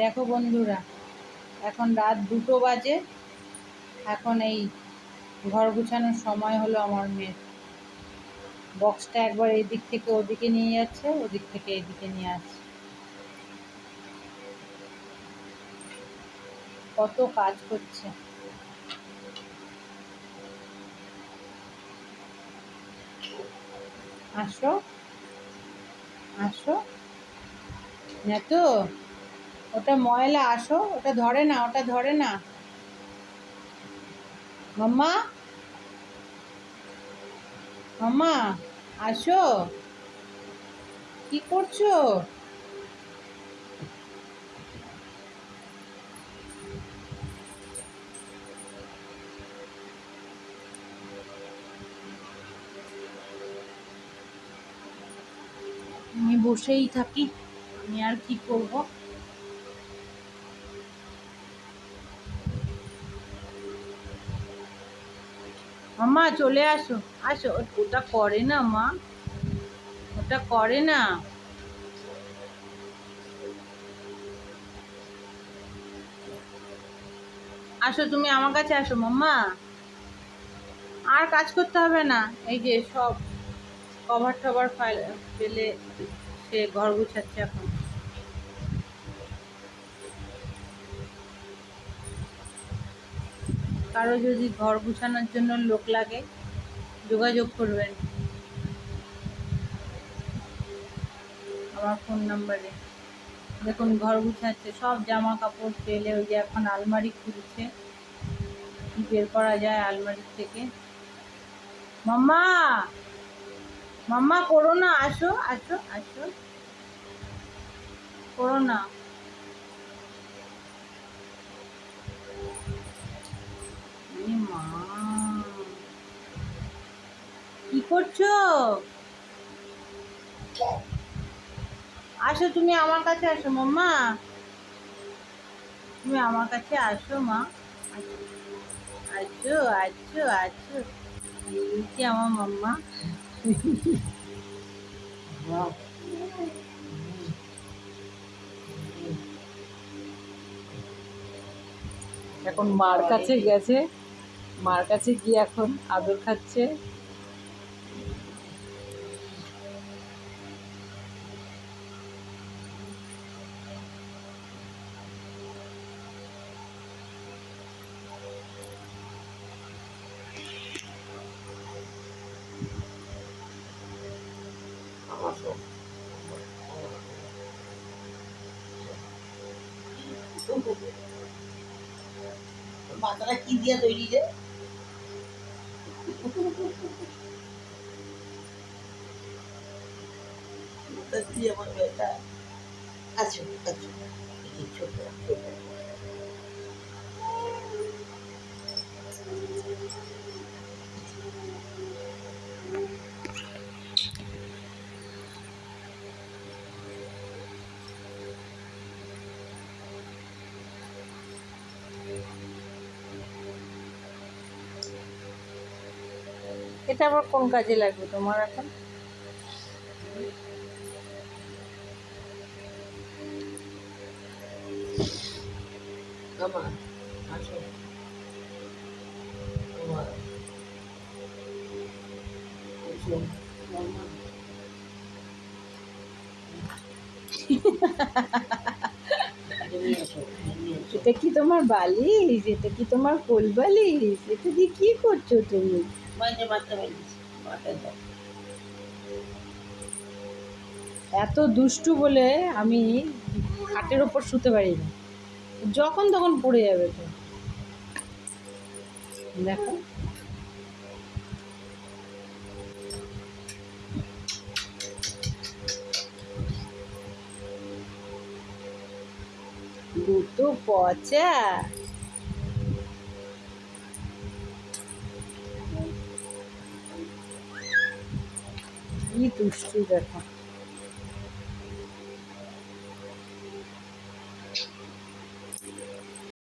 দেখো বন্ধুরা, এখন রাত দুটো বাজে। এখন এই ঘর গুছানোর সময় হলো আমার মেয়ের। বক্সটা একবার এই দিক থেকে ওদিকে নিয়ে যাচ্ছে, ওদিক থেকে এদিকে নিয়ে আসছে। কত কাজ করছে। আসো আসো। না তো ওটা ময়লা, আসো। ওটা ধরে না, ওটা ধরে না। মাম্মা? মাম্মা, আসো। কি করছ? আমি বসেই থাকি, আমি আর কি করব? মাম্মা চলে আসো। আসো। ওটা করে না মা। ওটা করে না। আসো, তুমি আমার কাছে আসো মাম্মা। আর কাজ করতে হবে না। এই যে সব কভার টভার ফেলে সে ঘর গুছাচ্ছে এখন। কারও যদি ঘর গুছানোর জন্য লোক লাগে, যোগাযোগ করবেন। আমার ফোন নাম্বারে দেখুন, ঘর গুছাচ্ছে, সব জামা কাপড় ফেলে ওই যে এখন আলমারি খুলছে। কি বের করা যায় আলমারি থেকে? মাম্মা! মাম্মা, করো না, আসো আসো আসো। করো না এ মা কি করছ? আসো, তুমি আমার কাছে আসো, মাম্মা। তুমি আমার কাছে আসো, মা। আসো আসো এই যে আমার মাম্মা। এখন মার কাছে গেছে। মার কাছে গিয়ে এখন আদর খাচ্ছে। মাথাটা কি দিয়ে তৈরি রে আমার আছো ছোট ছোট। এটা আবার কোন কাজে লাগবে তোমার এখন? এটা কি তোমার বালিশ? এটা কি তোমার কোল বালিশ এটা দিয়ে কি করছ তুমি? মাঝে মাথা বেরিয়েছে এত দুষ্টু বলে আমি খাটের ওপর শুতে পারি না। যখন তখন পড়ে যাবে তো। দেখো। দুটো পচা। কি দুষ্টু দেখো